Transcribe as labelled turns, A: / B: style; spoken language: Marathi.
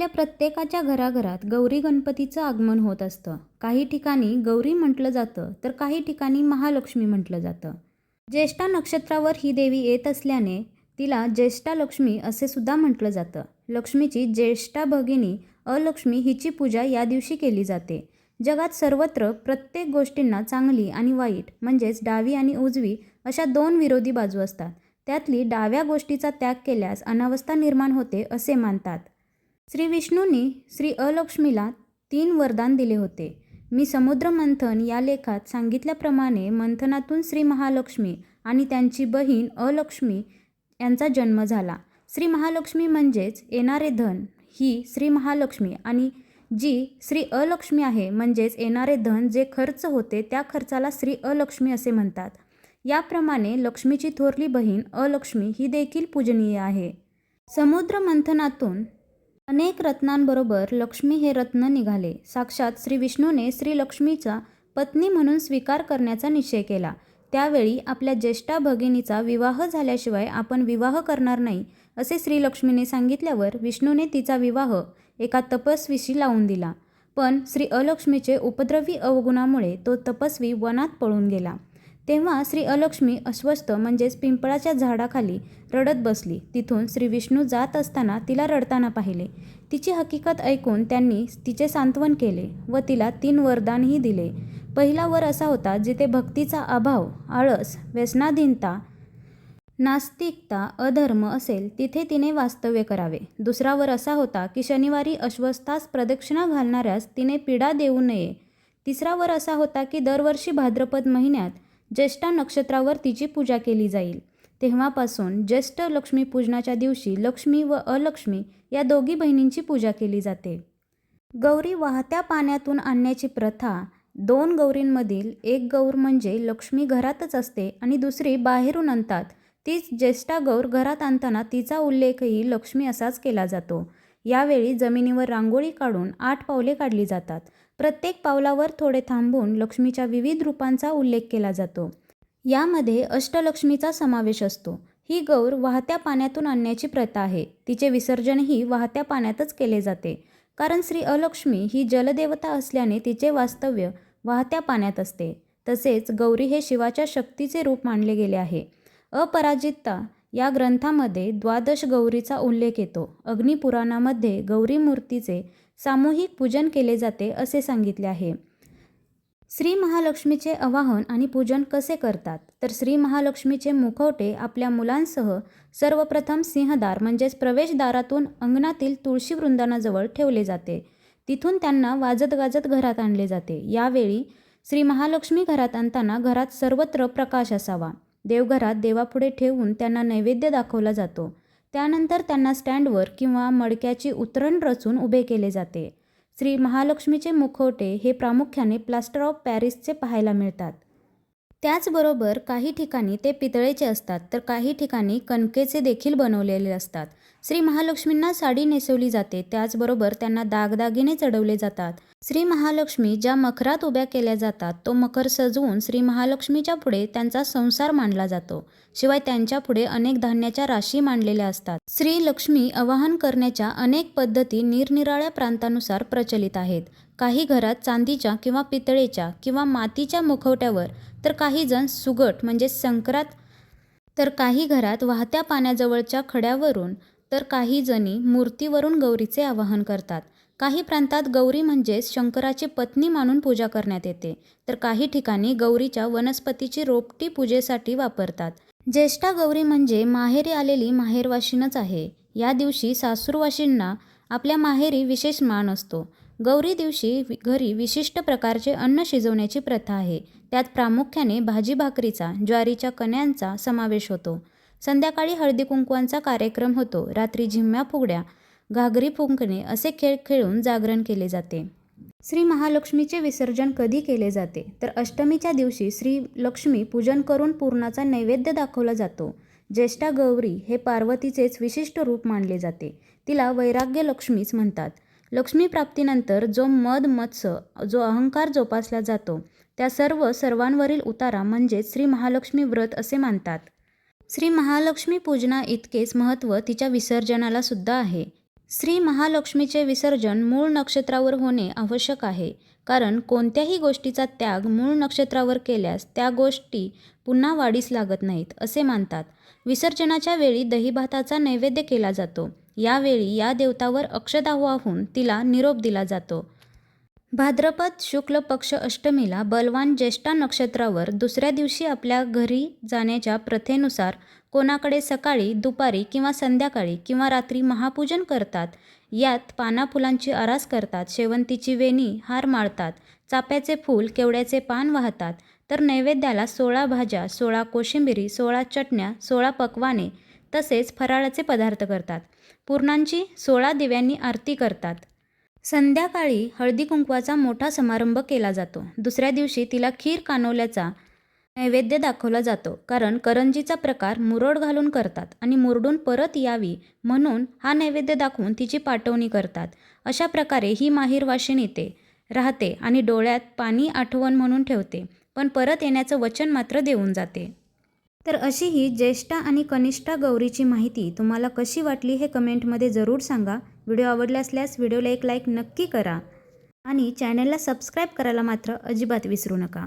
A: आपल्या प्रत्येकाच्या घराघरात गौरी गणपतीचं आगमन होत असतं. काही ठिकाणी गौरी म्हटलं जातं तर काही ठिकाणी महालक्ष्मी म्हटलं जातं. ज्येष्ठा नक्षत्रावर ही देवी येत असल्याने तिला ज्येष्ठा लक्ष्मी असे सुद्धा म्हटलं जातं. लक्ष्मीची ज्येष्ठा भगिनी अलक्ष्मी हिची पूजा या दिवशी केली जाते. जगात सर्वत्र प्रत्येक गोष्टींना चांगली आणि वाईट म्हणजेच डावी आणि उजवी अशा दोन विरोधी बाजू असतात. त्यातली डाव्या गोष्टीचा त्याग केल्यास अनावस्था निर्माण होते असे मानतात. श्री विष्णूंनी श्री अलक्ष्मीला तीन वरदान दिले होते. मी समुद्र मंथन या लेखात सांगितल्याप्रमाणे मंथनातून श्री महालक्ष्मी आणि त्यांची बहीण अलक्ष्मी यांचा जन्म झाला. श्री महालक्ष्मी म्हणजेच येणारे धन ही श्री महालक्ष्मी आणि जी श्री अलक्ष्मी आहे म्हणजेच येणारे धन जे खर्च होते त्या खर्चाला श्री अलक्ष्मी असे म्हणतात. याप्रमाणे लक्ष्मीची थोरली बहीण अलक्ष्मी ही देखील पूजनीय आहे. समुद्र मंथनातून अनेक रत्नांबरोबर लक्ष्मी हे रत्न निघाले. साक्षात श्री विष्णूने श्री लक्ष्मीचा पत्नी म्हणून स्वीकार करण्याचा निश्चय केला. त्यावेळी आपल्या ज्येष्ठा भगिनीचा विवाह झाल्याशिवाय आपण विवाह करणार नाही असे श्रीलक्ष्मीने सांगितल्यावर विष्णूने तिचा विवाह एका तपस्वीशी लावून दिला. पण श्री अलक्ष्मीचे उपद्रवी अवगुणामुळे तो तपस्वी वनात पळून गेला. तेव्हा श्री अलक्ष्मी अस्वस्थ म्हणजेच पिंपळाच्या झाडाखाली रडत बसली. तिथून श्री विष्णू जात असताना तिला रडताना पाहिले. तिची हकीकत ऐकून त्यांनी तिचे सांत्वन केले व तिला तीन वरदानही दिले. पहिला वर असा होता जिथे भक्तीचा अभाव आळस व्यसनाधीनता नास्तिकता अधर्म असेल तिथे तिने वास्तव्य करावे. दुसरा वर असा होता की शनिवारी अश्वस्थास प्रदक्षिणा घालणाऱ्यास तिने पीडा देऊ नये. तिसरा वर असा होता की दरवर्षी भाद्रपद महिन्यात ज्येष्ठा नक्षत्रावर तिची पूजा केली जाईल. तेव्हापासून ज्येष्ठ लक्ष्मीपूजनाच्या दिवशी लक्ष्मी व अलक्ष्मी या दोघी बहिणींची पूजा केली जाते. गौरी वाहत्या पाण्यातून आणण्याची प्रथा दोन गौरींमधील एक गौर म्हणजे लक्ष्मी घरातच असते आणि दुसरी बाहेरून आणतात. तीच ज्येष्ठा गौर घरात आणताना तिचा उल्लेखही लक्ष्मी असाच केला जातो. यावेळी जमिनीवर रांगोळी काढून आठ पावले काढली जातात. प्रत्येक पावलावर थोडे थांबून लक्ष्मीच्या विविध रूपांचा उल्लेख केला जातो. यामध्ये अष्टलक्ष्मीचा समावेश असतो. ही गौर वाहत्या पाण्यातून आणण्याची प्रथा आहे. तिचे विसर्जनही वाहत्या पाण्यातच केले जाते. कारण श्री अलक्ष्मी ही जलदेवता असल्याने तिचे वास्तव्य वाहत्या पाण्यात असते. तसेच गौरी हे शिवाच्या शक्तीचे रूप मानले गेले आहे. अपराजिता या ग्रंथामध्ये द्वादश गौरीचा उल्लेख येतो. अग्निपुराणामध्ये गौरी मूर्तीचे सामूहिक पूजन केले जाते असे सांगितले आहे. श्री महालक्ष्मीचे आवाहन आणि पूजन कसे करतात? तर श्री महालक्ष्मीचे मुखवटे आपल्या मुलांसह सर्वप्रथम सिंहदार म्हणजेच प्रवेशदारातून अंगणातील तुळशी वृंदानाजवळ ठेवले जाते. तिथून त्यांना वाजत गाजत घरात आणले जाते. यावेळी श्री महालक्ष्मी घरात आणताना घरात सर्वत्र प्रकाश असावा. देवघरात देवापुढे ठेवून त्यांना नैवेद्य दाखवला जातो. त्यानंतर त्यांना स्टँडवर किंवा मडक्याची उतरण रचून उभे केले जाते. श्री महालक्ष्मीचे मुखवटे हे प्रामुख्याने प्लास्टर ऑफ पॅरिसचे पाहायला मिळतात. त्याचबरोबर काही ठिकाणी ते पितळेचे असतात तर काही ठिकाणी कणकेचे देखील बनवलेले असतात. श्री महालक्ष्मींना साडी नेसवली जाते त्याचबरोबर त्यांना दागदागिने चढवले जातात. श्री महालक्ष्मी ज्या मखरात उभ्या केल्या जातात तो मखर सजवून श्री महालक्ष्मीच्या पुढे त्यांचा संसार मांडला जातो. शिवाय त्यांच्या पुढे अनेक धान्याच्या राशी मांडलेल्या असतात. श्री लक्ष्मी आवाहन करण्याच्या अनेक पद्धती निरनिराळ्या प्रांतानुसार प्रचलित आहेत. काही घरात चांदीच्या किंवा पितळेच्या किंवा मातीच्या मुखवट्यावर तर काही जण सुगट म्हणजे संक्रात तर काही घरात वाहत्या पाण्याजवळच्या खड्यावरून तर काही जणी मूर्तीवरून गौरीचे आवाहन करतात. काही प्रांतात गौरी म्हणजेच शंकराची पत्नी मानून पूजा करण्यात येते. तर काही ठिकाणी गौरीच्या वनस्पतीची रोपटी पूजेसाठी वापरतात. ज्येष्ठा गौरी म्हणजे माहेरी आलेली माहेरवाशीनच आहे. या दिवशी सासूरवाशींना आपल्या माहेरी विशेष मान असतो. गौरी दिवशी घरी विशिष्ट प्रकारचे अन्न शिजवण्याची प्रथा आहे. त्यात प्रामुख्याने भाजी भाकरीचा ज्वारीच्या कण्यांचा समावेश होतो. संध्याकाळी हळदी कुंकवांचा कार्यक्रम होतो. रात्री झिम्म्या फुगड्या घागरी फुंकणे असे खेळ खेळून जागरण केले जाते. श्री महालक्ष्मीचे विसर्जन कधी केले जाते? तर अष्टमीच्या दिवशी श्री लक्ष्मी पूजन करून पूर्णाचा नैवेद्य दाखवला जातो. ज्येष्ठा गौरी हे पार्वतीचेच विशिष्ट रूप मानले जाते. तिला वैराग्य लक्ष्मीच म्हणतात. लक्ष्मी प्राप्तीनंतर जो मद मत्स जो अहंकार जोपासला जातो त्या सर्व सर्वांवरील उतारा म्हणजेच श्री महालक्ष्मी व्रत असे मानतात. श्री महालक्ष्मी पूजना इतकेच महत्त्व तिच्या विसर्जनाला सुद्धा आहे. श्री महालक्ष्मीचे विसर्जन मूळ नक्षत्रावर होणे आवश्यक आहे कारण कोणत्याही गोष्टीचा त्याग मूळ नक्षत्रावर केल्यास त्या गोष्टी पुन्हा वाढीस लागत नाहीत असे मानतात. विसर्जनाच्या वेळी दहीभाताचा नैवेद्य केला जातो. यावेळी या देवतावर अक्षदा वाहून तिला निरोप दिला जातो. भाद्रपद शुक्ल पक्ष अष्टमीला बलवान ज्येष्ठा नक्षत्रावर दुसऱ्या दिवशी आपल्या घरी जाण्याच्या प्रथेनुसार कोणाकडे सकाळी दुपारी किंवा संध्याकाळी किंवा रात्री महापूजन करतात यात पाना फुलांची आरास करतात शेवंतीची वेणी हार माळतात चाप्याचे फूल केवड्याचे पान वाहतात तर नैवेद्याला सोळा भाज्या सोळा कोशिंबिरी सोळा चटण्या सोळा पकवाने तसेच फराळाचे पदार्थ करतात. पूर्णांची सोळा दिव्यांनी आरती करतात. संध्याकाळी हळदी कुंकवाचा मोठा समारंभ केला जातो. दुसऱ्या दिवशी तिला खीर कानवल्याचा नैवेद्य दाखवला जातो. कारण करंजीचा प्रकार मुरड घालून करतात आणि मुरडून परत यावी म्हणून हा नैवेद्य दाखवून तिची पाठवणी करतात. अशा प्रकारे ही माहीर वाशिन येते राहते आणि डोळ्यात पाणी आठवण म्हणून ठेवते पण परत येण्याचं वचन मात्र देऊन जाते. तर अशी ही ज्येष्ठा आणि कनिष्ठा गौरीची माहिती तुम्हाला कशी वाटली हे कमेंटमध्ये जरूर सांगा. व्हिडिओ आवडला असल्यास व्हिडिओला एक लाईक नक्की करा आणि चॅनलला सबस्क्राईब करायला मात्र अजिबात विसरू नका.